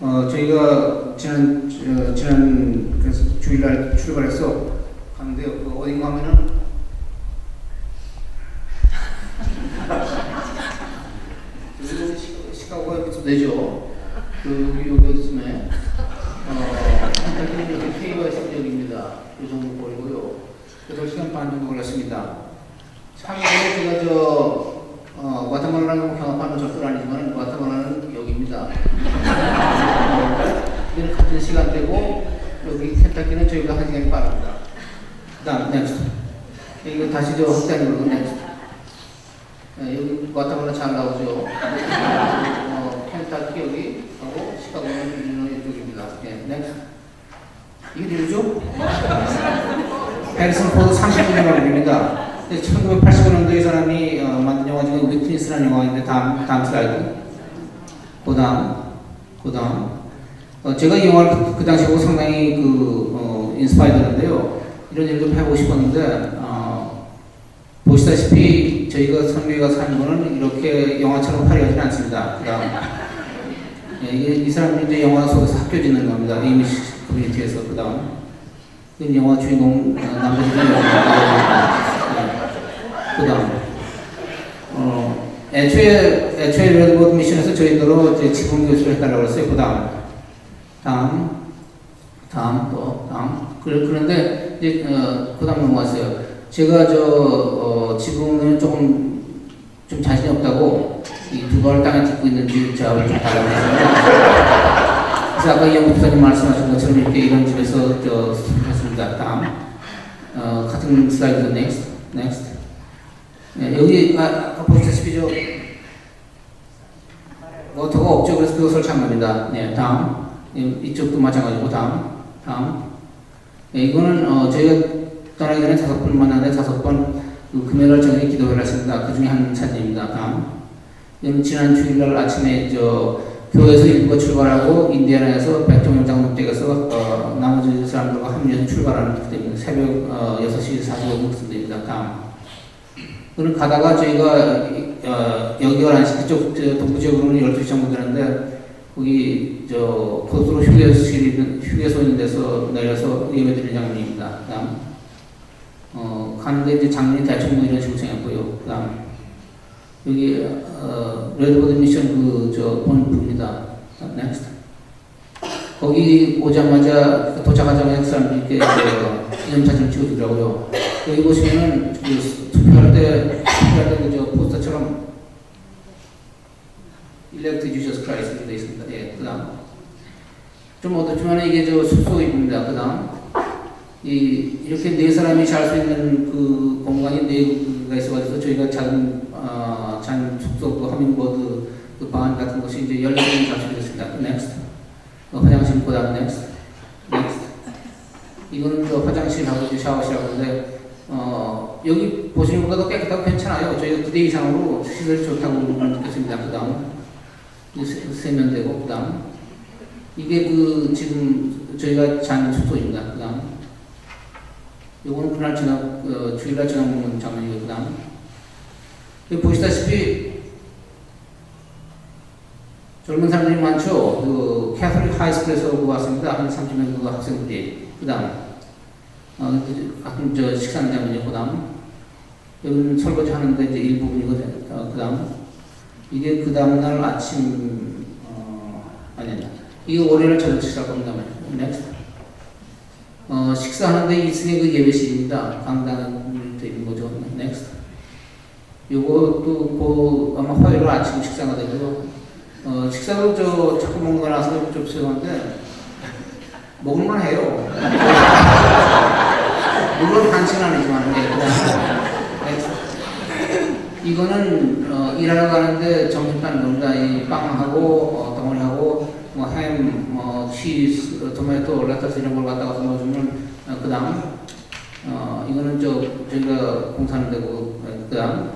어, 저희가 지난 어, 지난 그래서 주일날 출발해서 가는데요. 그 어딘가 하면은 시- 시카고가. 그 어, 이렇게 있을 지역입니다. 이 정도 거리고요. 8시간 반 정도 걸렸습니다. 참고로 제가 저 어, 과테말라는 경합하는 적도 아니지만 과테말라는 여기입니다. 여기는 같은 시간대고 여기 켄타키는 저희가 한 시간이 빠릅니다. 그 다음 넥스트 이거 다시 저거 넥스트 네, 여기 과테말라 잘 나오죠. 어, 켄타키 여기 하고 시카고는 이쪽입니다. 네, 넥스트 이게 되죠? 해리슨 포드 30년 걸립니다. 1985년도에 이 사람이 어, 만든 영화 중에 위트니스라는 영화인데 다음 다음 슬라이드. 그 다음 그 다음 어, 제가 이 영화를 그, 그 당시 보고 상당히 그 어, 인스파이더인데요. 이런 얘기 좀 해보고 싶었는데 어, 보시다시피 저희가 선배가 사는 거는 이렇게 영화처럼 화려하지 않습니다. 그 다음 예, 이게 이 사람이 이제 영화 속에서 학교 짓는 겁니다. 이미지 커뮤니티에서 그 다음 이 영화 주인공 어, 남자들이 그다음 어 애초에 애초에 레드보드 미션에서 저희들로 지붕 교수를 해달라고 그랬어요. 그 다음 다음 다음 또 다음 그런데 이제 어 그다음 넘어갔어요. 제가 저 어, 지붕은 조금 좀 자신이 없다고 이두 발을 땅에 딛고 있는지 저하고 좀 달라고 했습니다. 그래서 아까 이영 목사님 말씀하신 것처럼 이렇게 이런 집에서 저 했습니다. 다음 어, 같은 슬라이드 넥스트 넥스트 네, 여기 아, 아까 보시다시피 저 워터가 없죠. 그래서 그거 설치한 겁니다. 네, 다음 이- 이쪽도 마찬가지고 다음 다음 네, 이거는 어, 저희가 떠나기 전에 다섯 번 만났는데 다섯 번 그 금요일 저녁에 기도회를 했습니다. 그 중에 한 사진입니다. 다음 지난 주일날 아침에 저 교회에서 일부가 출발하고 인디애나에서 백종원 장로댁에서 어, 나머지 사람들과 합류해서 출발하는 그때입니다. 새벽 어, 6시 45분쯤입니다. 다음 그는 가다가 저희가 어, 여기가 아니시 그쪽 저 동부 지역으로는 12시 정도 되는데 거기 저 고속도로 휴게소에 있는 휴게소 있는 데서 내려서 예배 드리는 장면입니다. 그다음 어 가는데 이제 장면이 대충 뭐 이런 식으로 생겼고요. 그다음 여기 어 레드보드 미션 그저 본부입니다. 넥스트 거기 오자마자 도착하자마자 이렇게 저 인사진 찍어주더라고요. 여기 보시면은 그 투표할 때 투표할 때 그저 포스터처럼 일렉트 주셔스 크라이스트 이렇게 돼 있습니다. 예, 그 다음 좀 어떻지만 이게 저 숙소입니다. 그 다음 이 이렇게 네 사람이 잘 수 있는 그 공간이 네 개가 있어가지고 저희가 작은 어, 잔 숙소 그 허밍버드 그 방 같은 것이 이제 열네 개이 잡혀있습니다. 넥스트 어, 화장실 그 다음 넥스트 넥스트 이거는 저 화장실하고 이제 샤워실하고 하는데 어, 여기 보시는 것보다 깨끗하고 괜찮아요. 저희가 9대 이상으로 시설이 좋다고 느꼈습니다. 그 다음, 세면되고, 그 다음, 이게 그 지금 저희가 잔 숙소입니다. 그 다음, 요거는 그날 지나, 어, 주일날 지나 먹는 장면이고, 그 다음, 여기 보시다시피 젊은 사람들이 많죠. 그 캐서릭 하이스쿨에서 왔습니다. 한 30명 정도 학생들이. 그 다음, 어, 가끔 저 식사하는 장면이고, 그 다음, 여기는 설거지 하는데 이제 일부분이거든요. 어, 그 다음, 이게 그 다음날 아침, 어, 아니, 아니, 이게 월요일 저녁 식사할 겁니다. 넥스트. 어, 식사하는데 2층에 그 예배실입니다. 강당에 돼 있는 거죠. 넥스트. 요것도 그 아마 화요일 아침 식사가 되고요. 어, 식사도 저 자꾸 먹는 거 나서 좀 죄송한데, 먹을만 해요. 물론 한식은 아니지만, 예, 그다음에 이거는 어, 일하러 가는데 점심반 겁니다. 이 빵하고 어, 덩어리하고 뭐 햄, 뭐 치즈, 어, 토마토, 레타스 이런 걸 갖다가 넣어주면 어, 그다음 어, 이거는 저 저희가 공사하는 데고 어, 그다음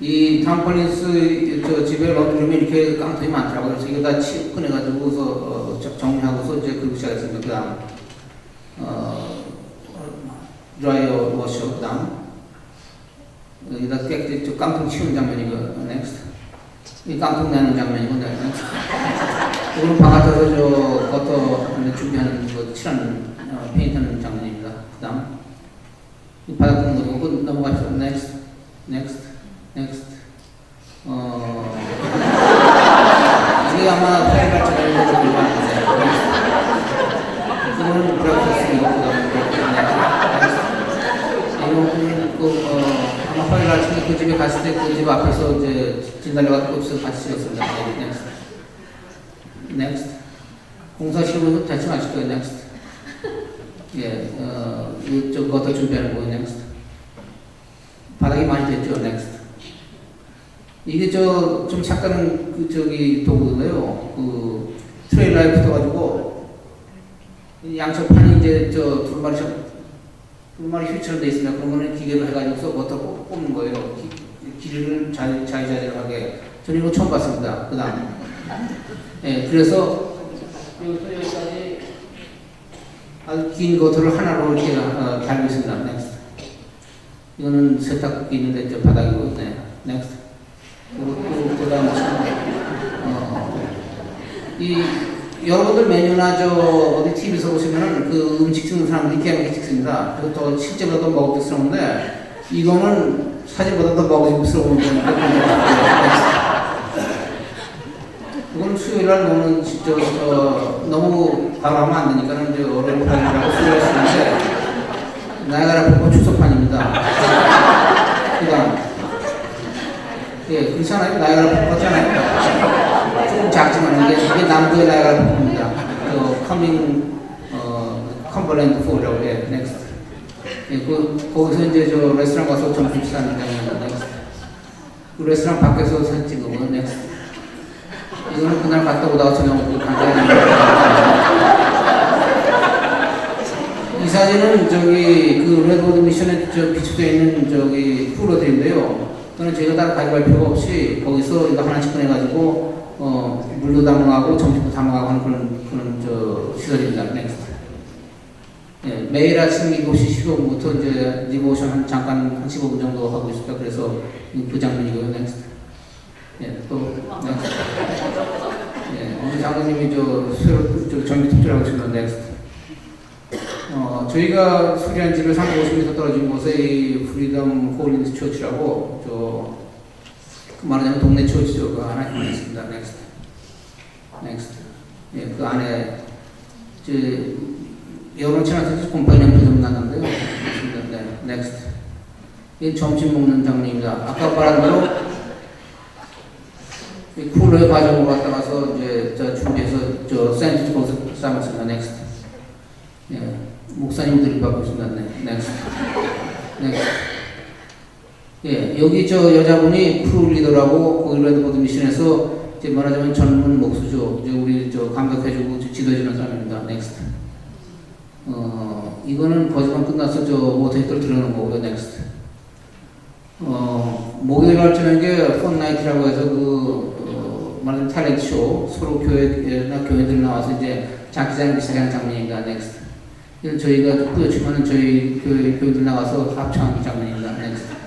이 탐펄린스 저 집에 런드룸에 이렇게 깡통이 많더라고요. 그래서 이거 다 치, 꺼내가지고서 어, 저- 정리하고서 이제 그리고 시작했습니다. 그다음 어, 드라이어 워셔 그다음 여기다 깨끗이 저 깡통 치우는 장면이고 넥스트 이 깡통 내는 장면이고 넥스트 이거는 바깥에서 저 겉어 준비하는 그 칠하는 어, 페인트하는 장면입니다. 그다음 이 바닥 넘어가죠. Next, next, next. 어 이게 아마 파일 발전을 좀 일반인데 이거는 브레이크스이고 그다음에 이거는 그 어, 아마 파일 발전이 그 집에 갔을 때 그 집 앞에서 이제 진달래가 꽂혀서 같이 찍었습니다. 네, Next. next. 공사 시험은 대충 아실 거예요, next. 예, 어, 이쪽 겉어 준비하는 거예요, next. 바닥이 많이 됐죠, next. 이게 저, 좀 착각한 그 저기 도구인데요. 그 트레일러에 붙어가지고 이 양쪽 판이 이제 저 두루마리 셔 두루마리 휠처럼 돼 있으면 그런 거는 기계로 해가지고서 뽑- 뽑는 거예요. 기, 길이를 자, 자유자재로 하게. 저는 이거 처음 봤습니다. 그 다음. 예, 그래서 여기까지 아주 긴 거트를 하나로 이렇게 어, 달고 있습니다. Next. 이거는 세탁기 있는데 저 바닥이고, 네. Next. 그리고 그 다음 어, 이 여러분들 메뉴나 저 어디 TV에서 보시면은 그 음식 찍는 사람들이 깨끗이 찍습니다. 그리고 또 실제로 도 먹음직스러운데 이거는 사진보다 더 먹음직스러운 건데 이건 수요일 날 너무 진짜 어, 너무 바로 하면 안 되니까는 이제 어려운 판이라고 수요일 쓰는데 나야가라 폭포 추석판입니다. 그다음 예 그렇잖아요 나야가라 폭포잖아요. 조금 작지만 이게 이게 남부의 나야가라 폭포입니다. 그 커밍 어 컴벌랜드 포라고 해 넥스트. 예, 그 거기서 이제 저 레스토랑 가서 점심 식사하는 장면입니다. 넥스트. 그 레스토랑 밖에서 사진 찍으면 넥스트. 이거는 그날 갔다 오다가 저녁 먹고 간이 사진은 저기 그 레드워드 미션에 저 비추되어 있는 저기 프로들인데요. 그거는 저희가 따로 가져갈 필요가 없이 거기서 이거 하나씩 꺼내가지고 어 물도 담아가고 점심도 담아가고 하는 그런 그런 저 시설입니다. 넥스트. 예, 매일 아침 7시 15분부터 이제 리모션 한 잠깐 한 15분 정도 하고 있습니다. 그래서 그 장면이고요. 넥스트. 예, 또 넥스트. 예, 우리 장관님이 저저 전기 특별하고 있습니다. 넥스트. 어, 저희가 수리한 집에 350m 떨어진 곳에 이 프리덤 홀린스 처치라고 저 그 말하자면 동네 처치죠. 그 하나 있습니다. 넥스트. 넥스트. 예, 그 안에 저 여러 채널에서 곰팡이 좀 났는데요. 네, 넥스트. 이 점심 먹는 장면입니다. 아까 말한 대로 이 쿨러에 가지고 갔다 가서 이제 저 준비해서 저 샌드위치 거기서 싸먹습니다. 넥스트. 예, 목사님들이 받고 있습니다. 네, 넥스트. 넥스트. 예, 여기 저 여자분이 크루 리더라고 그 레드보드 미션에서 이제 말하자면 전문 목수죠. 이제 우리 저 감독해주고 지도해주는 사람입니다. 넥스트. 어, 이거는 거짓말 끝나서 저 모터히터를 들어오는 거고요. 넥스트. 어, 목요일 날 저녁에 펀나이트라고 해서 그, 어, 말하자면 탤런트 쇼, 서로 교회나 교회들 나와서 이제 장기자랑 비슷한 장면입니다. 넥스트. 저희가 뿌옇지만은 저희 교회, 교회들 나와서 합창 장면입니다. 넥스트.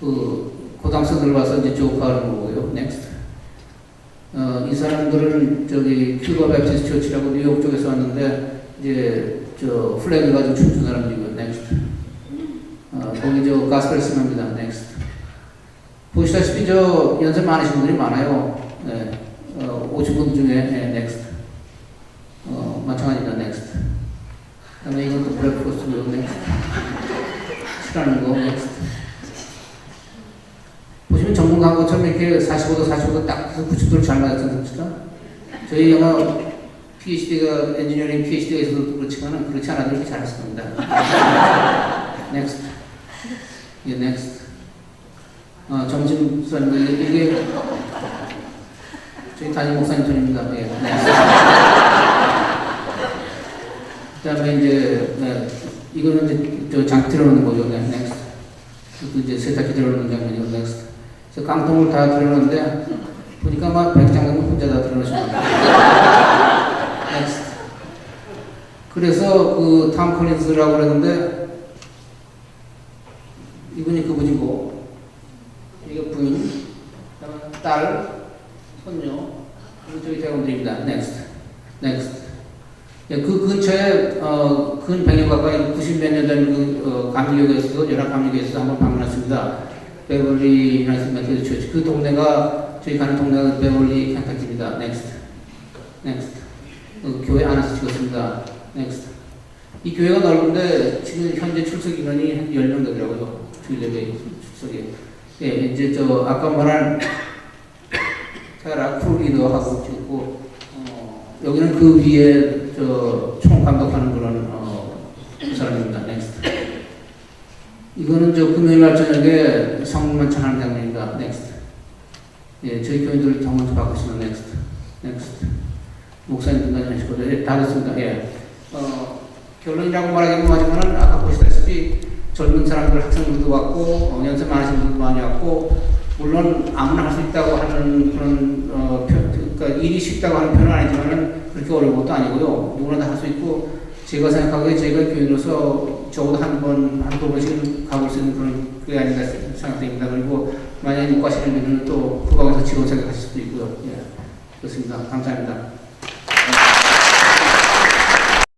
그, 고등학생들 와서 이제 조카하는 거고요. 넥스트. 어, 이 사람들은 저기 큐바 베프티스트 처치라고 뉴욕 쪽에서 왔는데 이제 저 플래그 가지고 춤추는 사람들이고요. 넥스트. 어, 거기 저 가스펠 스입니다 넥스트. 보시다시피 저 연세 많으신 분들이 많아요. 네. 어, 오신 분 중에 네, 넥스트. 어, 마찬가지입니다. 넥스트. 그다음에 이것도 브레이크포스트고요. 넥스트. 싫어하는 거 넥스트. 보시면 전문 광고처럼 이렇게 45도 45도 딱 90도를 잘 맞았던 습니까 저희 영화 PhD가 엔지니어링 PhD가 있어도 그렇지만은 그렇지 않아도 이렇게 잘했을 겁니다. 넥스트. 예, 넥스트. 어, 점심 수사님 이게, 저희 담임 목사님 손입니다. 예, 넥스트. 그 다음에 이제 네, 이거는 이제 저장 들어놓는 거죠. 네, 넥스트. 그리고 이제 세탁기 들어놓는 장면이고 넥스트. 그래서 깡통을 다 들어놓는데 보니까 막 백장은 혼자 다 들어놓으십니다. 넥스트. 그래서 그탐 콜린스라고 그랬는데 이분이 그분이고 이게 부인, 딸, 손녀, 이쪽이 대원들입니다. Next. 예, 그 근처에 어, 근 100년 가까이 90 몇 년 된그 어, 감리교에서 연합 감리교에서 한번 방문했습니다. 베벌리 유나이티드 메티드 처치 그 동네가 저희 가는 동네가 베벌리 켄타키입니다. Next. Next. 그 교회 안에서 찍었습니다. Next. 이 교회가 넓은데 지금 현재 출석 인원이 한 10명 되더라고요. 주일 예배 출석이. 예, 이제 저 아까 말한 테라 크루리더하고 찍고 어, 여기는 그 위에 저 총 감독하는 그런 어, 그 사람입니다. 이거는 저 금요일 날 저녁에 성만 찬하는 장면입니다. 넥스트. 예, 저희 교인들 정말 바꾸시면 넥스트. 넥스트. 목사님들 다니시고 예, 다 됐습니다. 예. 어, 결론이라고 말하기는 하지만은 아까 보시다시피 젊은 사람들 학생들도 왔고 어, 연세 많으신 분도 많이 왔고 물론 아무나 할 수 있다고 하는 그런 어, 표, 그러니까 일이 쉽다고 하는 표현은 아니지만은 그렇게 어려운 것도 아니고요. 누구나 다 할 수 있고 제가 생각하기에 제가 교인으로서 적어도 한 번, 한 두 번씩은 가볼 수 있는 그런 게 아닌가 생각됩니다. 그리고 만약에 못 가시는 분들은 또 후방에서 지원 생각하실 수도 있고요. 예. 그렇습니다. 감사합니다.